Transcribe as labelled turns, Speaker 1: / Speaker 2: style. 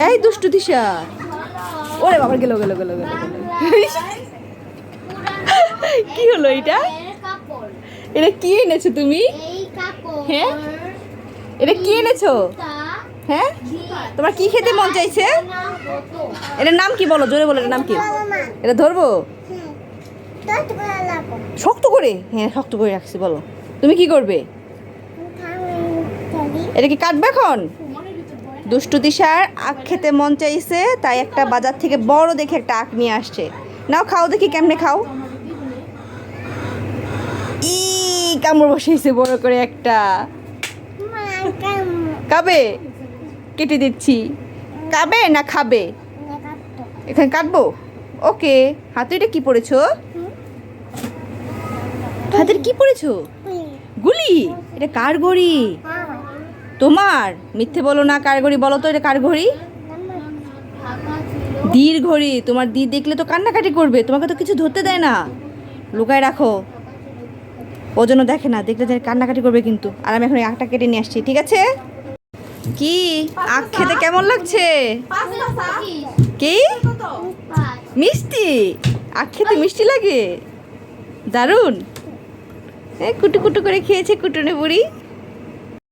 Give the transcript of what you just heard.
Speaker 1: এই দুষ্টু দিশা। ওরে বাবা, গেল গেল গেল গেল কি হলো এটা? এটা কি এনেছো তুমি? হ্যাঁ? এটা কি এনেছো? হ্যাঁ? তোমার কি খেতে মন চাইছে? এটার নাম কি বলো? জোরে বলো, এটার নাম কি? এটা ধরবো? শক্ত করে? হ্যাঁ শক্ত করে রাখছি, বলো। তুমি কি করবে? এটা কি কাটবে এখন? দুষ্টু দিশার আখ খেতে মন চাইছে তাই একটা বাজার থেকে বড় দেখে একটা আখ নিয়ে আসছে। নাও খাও দেখি কেমনে খাও। ই কামড় বসেছে বড় করে একটা। কাবে? কেটে দিচ্ছি। কাবে না খাবে? এখানে কাটবো? ওকে হাতে এটা কি পড়েছো হাতের কি পড়েছো গুলি। এটা কার ঘড়ি তোমার? মিথ্যে বলো না, কার ঘড়ি? বলো তো, এটা কার ঘড়ি? দির ঘড়ি। তোমার দি দেখলে তো কান্নাকাটি করবে, তোমাকে তো কিছু ধরতে দেয় না। লুকায় রাখো। ও জন্য দেখে না, দেখলে যে কান্নাকাটি করবে কিন্তু। আর আমি এখন আখটা কেটে নিয়ে আসছি, ঠিক আছে? কি? আখ খেতে কেমন লাগছে? কি? মিষ্টি? আখ খেতে মিষ্টি লাগে? দারুণ। কুটু কুটু করে খেয়েছে কুটুনে বুড়ি।